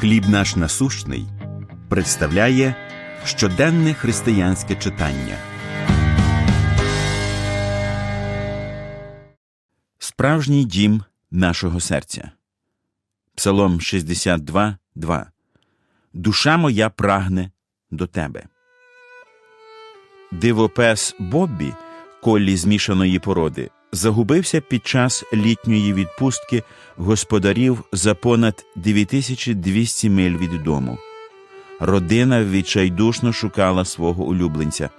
Хліб наш насущний представляє щоденне християнське читання. Справжній дім нашого серця. Псалом 62, 2. Душа моя прагне до тебе. Дивопес Боббі, коллі змішаної породи, загубився під час літньої відпустки господарів за понад 9200 миль від дому. Родина відчайдушно шукала свого улюбленця.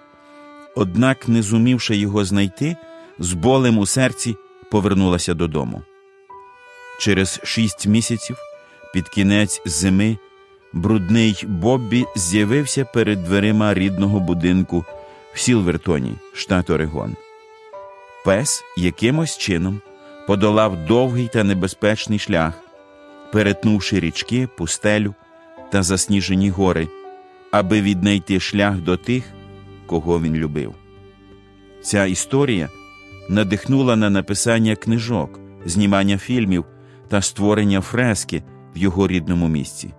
Однак, не зумівши його знайти, з болем у серці повернулася додому. Через шість місяців, під кінець зими, брудний Боббі з'явився перед дверима рідного будинку в Сілвертоні, штат Орегон. Пес якимось чином подолав довгий та небезпечний шлях, перетнувши річки, пустелю та засніжені гори, аби віднайти шлях до тих, кого він любив. Ця історія надихнула на написання книжок, знімання фільмів та створення фрески в його рідному місці.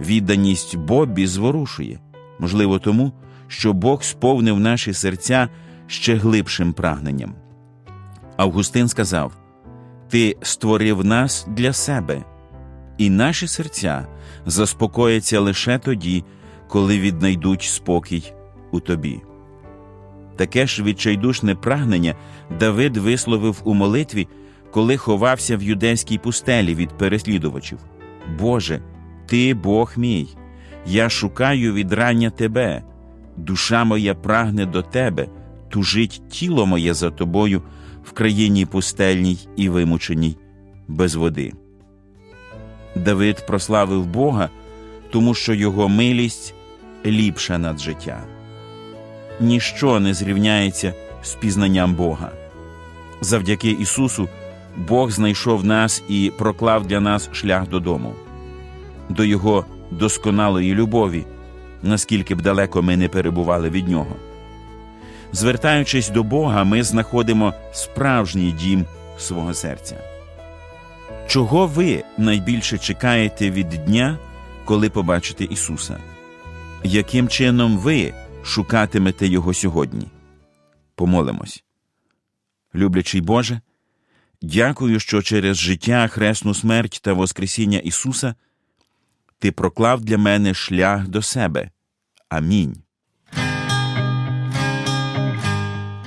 Відданість Боббі зворушує, можливо, тому, що Бог сповнив наші серця ще глибшим прагненням. Августин сказав: Ти створив нас для себе, і наші серця заспокояться лише тоді, коли віднайдуть спокій у тобі. Таке ж відчайдушне прагнення Давид висловив у молитві, коли ховався в юдейській пустелі від переслідувачів. Боже, Ти Бог мій, я шукаю відрання Тебе, душа моя прагне до Тебе, тужить тіло моє за тобою в країні пустельній і вимученій, без води. Давид прославив Бога, тому що його милість ліпша над життя. Ніщо не зрівняється з пізнанням Бога. Завдяки Ісусу Бог знайшов нас і проклав для нас шлях додому, до Його досконалої любові, наскільки б далеко ми не перебували від Нього. Звертаючись до Бога, ми знаходимо справжній дім свого серця. Чого ви найбільше чекаєте від дня, коли побачите Ісуса? Яким чином ви шукатимете Його сьогодні? Помолимось. Люблячий Боже, дякую, що через життя, хресну смерть та Воскресіння Ісуса Ти проклав для мене шлях до себе. Амінь.